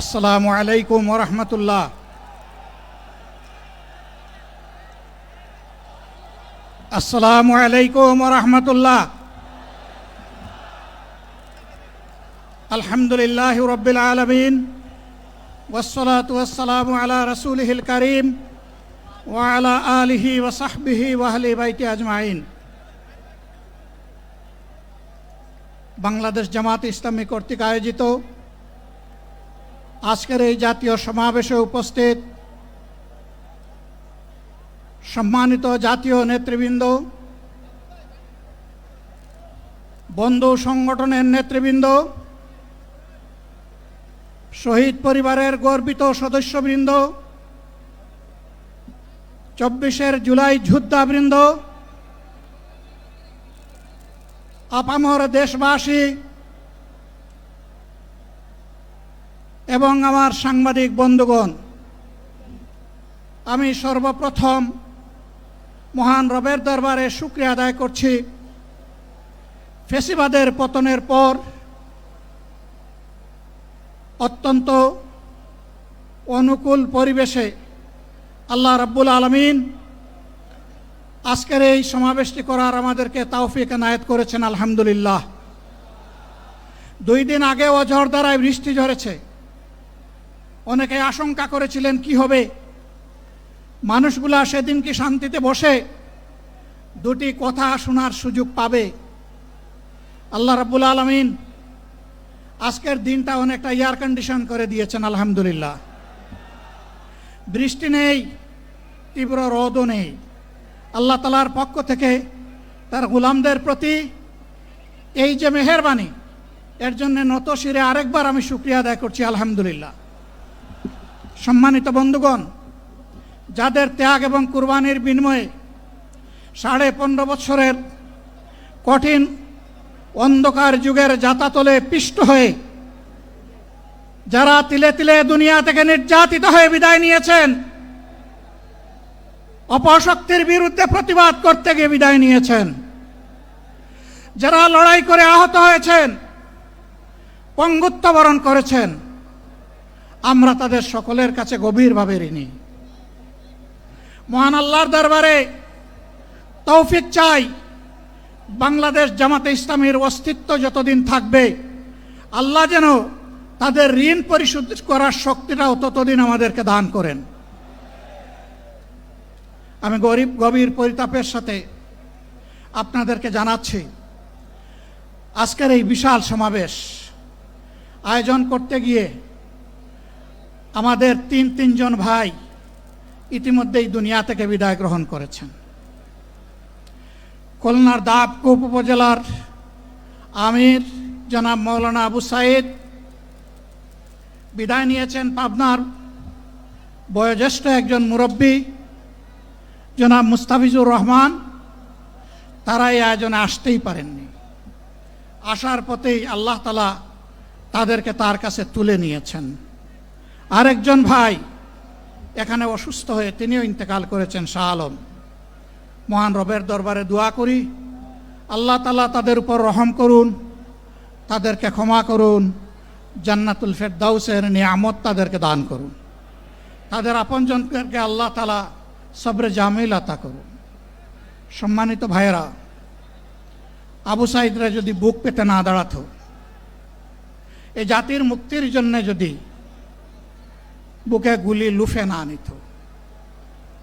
আসসালামু আলাইকুম ওরহমতুল্লাহ আসসালামু আলাইকুম ওরহমতুল্লাহ আলহামদুলিল্লাহ রব্বিল আলমিন। والصلاة والسلام على رسوله الكريم وعلى آله وصحبه وأهل بيته أجمعين বাংলাদেশ জামাত ইসলামী কর্তৃক আয়োজিত আজকের এই জাতীয় সমাবেশে উপস্থিত সম্মানিত জাতীয় নেতৃবৃন্দ বন্ধু সংগঠনের নেতৃবৃন্দ শহীদ পরিবারের গর্বিত সদস্যবৃন্দ, চব্বিশের জুলাই যোদ্ধাবৃন্দ, আপামর দেশবাসী এবং আমার সাংবাদিক বন্ধুগণ, আমি সর্বপ্রথম মহান রবের দরবারে শুক্রিয়া আদায় করছি। ফেসিবাদের পতনের পর অত্যন্ত অনুকূল পরিবেশে আল্লাহ রাব্বুল আলমিন আজকের এই সমাবেশটি করার আমাদেরকে তাওফিক এনায়েত করেছেন, আলহামদুলিল্লাহ। দুই দিন আগে অঝড় দ্বারায় বৃষ্টি ঝরেছে। অনেকে আশঙ্কা করেছিলেন, কি হবে? মানুষগুলা সেদিন কি শান্তিতে বসে দুটি কথা শোনার সুযোগ পাবে? আল্লাহ রাব্বুল আলমিন আজকের দিনটা অনেকটা এয়ার কন্ডিশন করে দিয়েছেন, আলহামদুলিল্লাহ। বৃষ্টি নেই, তীব্র রোদও নেই। আল্লাহ তালার পক্ষ থেকে তার গুলামদের প্রতি এই যে মেহরবানি, এর জন্য নত শিরে আরেকবার আমি শুক্রিয়া আদায় করছি, আলহামদুলিল্লাহ। সম্মানিত বন্ধুগণ, যাদের ত্যাগ এবং কুরবানির বিনিময়ে সাড়ে পনেরো বছরের কঠিন অন্ধকার যুগের যাতাতলে পিষ্ট হয়ে যারা তিলে তিলে দুনিয়া থেকে নির্যাতিত হয়ে বিদায় নিয়েছেন, অপশক্তির বিরুদ্ধে প্রতিবাদ করতে গিয়ে বিদায় নিয়েছেন। যারা লড়াই করে আহত হয়েছেন, পঙ্গুত্ব বরণ করেছেন, আমরা তাদের সকলের কাছে গভীরভাবে ঋণী। মহান আল্লাহর দরবারে তৌফিক চাই। বাংলাদেশ জামাতে ইসলামের অস্তিত্ব যতদিন থাকবে, আল্লাহ যেন তাদের ঋণ পরিশোধ করার শক্তিটাও ততদিন আমাদেরকে দান করেন। আমি গরিব, গভীর পরিতাপের সাথে আপনাদেরকে জানাচ্ছি, আজকের এই বিশাল সমাবেশ আয়োজন করতে গিয়ে আমাদের তিন, তিনজন ভাই ইতিমধ্যেই দুনিয়া থেকে বিদায় গ্রহণ করেছেন। খুলনার দাবকুপ উপজেলার আমির জনাব মৌলানা আবু সাইদ। বিদায় নিয়েছেন পাবনার বয়োজ্যেষ্ঠ একজন মুরব্বী জনাব মুস্তাফিজুর রহমান। তারা এই আয়োজনে আসতেই পারেননি। আসার পথেই আল্লাহ তালা তাদেরকে তার কাছে তুলে নিয়েছেন। আরেকজন ভাই এখানে অসুস্থ হয়ে তিনিও ইন্তেকাল করেছেন শাহ আলম। মহান রবের দরবারে দোয়া করি। আল্লাহ তালা তাদের উপর রহম করুন, তাদেরকে ক্ষমা করুন, জান্নাতুল ফেরদাউসের নিয়ামত তাদেরকে দান করুন। তাদের আপনজনকে আল্লাহ তালা সবরে জামিল আতা করুন। সম্মানিত ভাইয়েরা, আবু সাইদরা যদি বুক পেতে না দাঁড়াতো এই জাতির মুক্তির জন্য যদি বুকে গুলি লুফে না নিত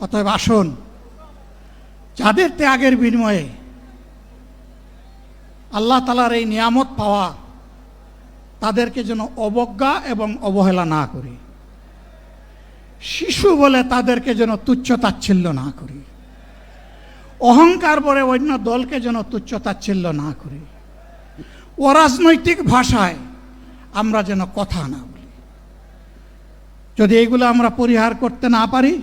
অতএব আসুন। যাদের ত্যাগের বিনিময়ে আল্লাহ তালার এই নিয়ামত পাওয়া, তাদেরকে যেন অবজ্ঞা এবং অবহেলা না করি। শিশু বলে তাদেরকে যেন তুচ্ছ তাচ্ছিল্য না করি। অহংকার বলে অন্য দলকে যেন তুচ্ছ তাচ্ছিল্য না করি। অরাজনৈতিক ভাষায় আমরা যেন কথা না বলি। যদি এগুলো আমরা পরিহার করতে না পারি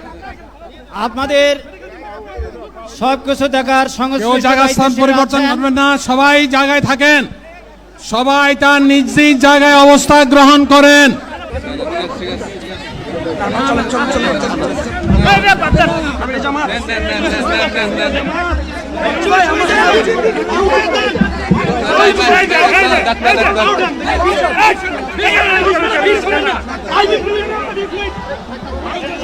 আপনাদের সব কিছু দেখার সংশ্লিষ্ট জায়গা স্থান পরিবর্তন করবেন না সবাই জায়গায় থাকেন সবাই তার নিজ নিজ জায়গায় অবস্থা গ্রহণ করেন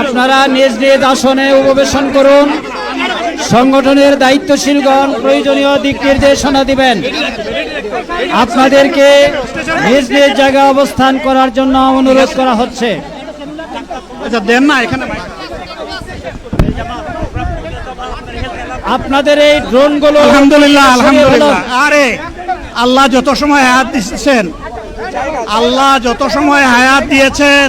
আপনারা নিজ নিজ আসনে উপবেশন করুন। সংগঠনের দায়িত্বশীলগণ প্রয়োজনীয় দিক নির্দেশনা দিবেন। আপনাদেরকে নিজ নিজ জায়গায় অবস্থান করার জন্য অনুরোধ করা হচ্ছে। আচ্ছা দেন না এখানে। আপনাদের এই ড্রোনগুলো আলহামদুলিল্লাহ আলহামদুলিল্লাহ। আরে আল্লাহ যত সময় হায়াত দিচ্ছেন আল্লাহ যত সময় হায়াত দিয়েছেন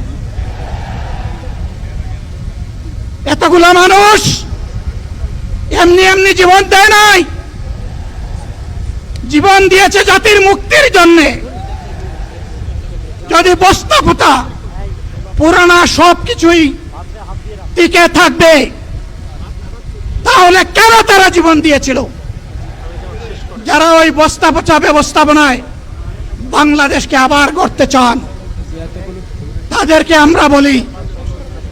এতগুলো মানুষ এমনি এমনি জীবন দেয় নাই। জীবন দিয়েছে জাতির মুক্তির জন্যে। যদি বস্তা পোতা, পুরানা সব কিছুই টিকে থাকবে, তাহলে কেন তারা জীবন দিয়েছিল? যারা ওই বস্তা পচা ব্যবস্থাপনায় বাংলাদেশকে আবার গড়তে চান, তাদেরকে আমরা বলি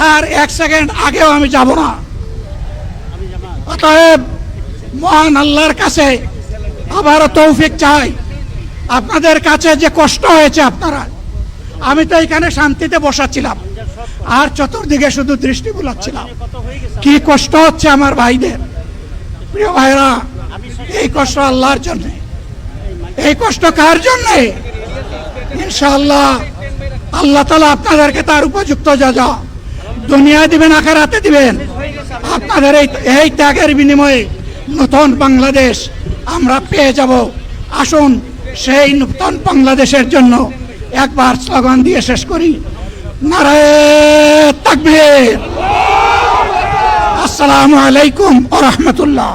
তার এক সেকেন্ড আগেও আমি যাব না। অতএব মহান আল্লাহর কাছে আবারও তৌফিক চাই। আপনাদের কাছে যে কষ্ট হয়েছে আপনারা, আমি তো এখানে শান্তিতে বসাচ্ছিলাম। আর চতুর্দিকে শুধু দৃষ্টি বুলাচ্ছিলাম। কি কষ্ট হচ্ছে আমার ভাইদের। প্রিয় ভাইরা এই কষ্ট আল্লাহর জন্য। এই কষ্ট কার জন্য? ইনশাআল্লাহ, আল্লাহ তালা আপনাদেরকে তার উপযুক্ত যা যা দুনিয়া দিবেন, আখেরাতে দিবেন। আপনাদের এই এই ত্যাগের বিনিময়ে নতুন বাংলাদেশ আমরা পেয়ে যাব। আসুন, সেই নতুন বাংলাদেশের জন্য একবার স্লোগান দিয়ে শেষ করি। নারায় তাকবীর। আসসালামু আলাইকুম ওয়া রাহমাতুল্লাহ।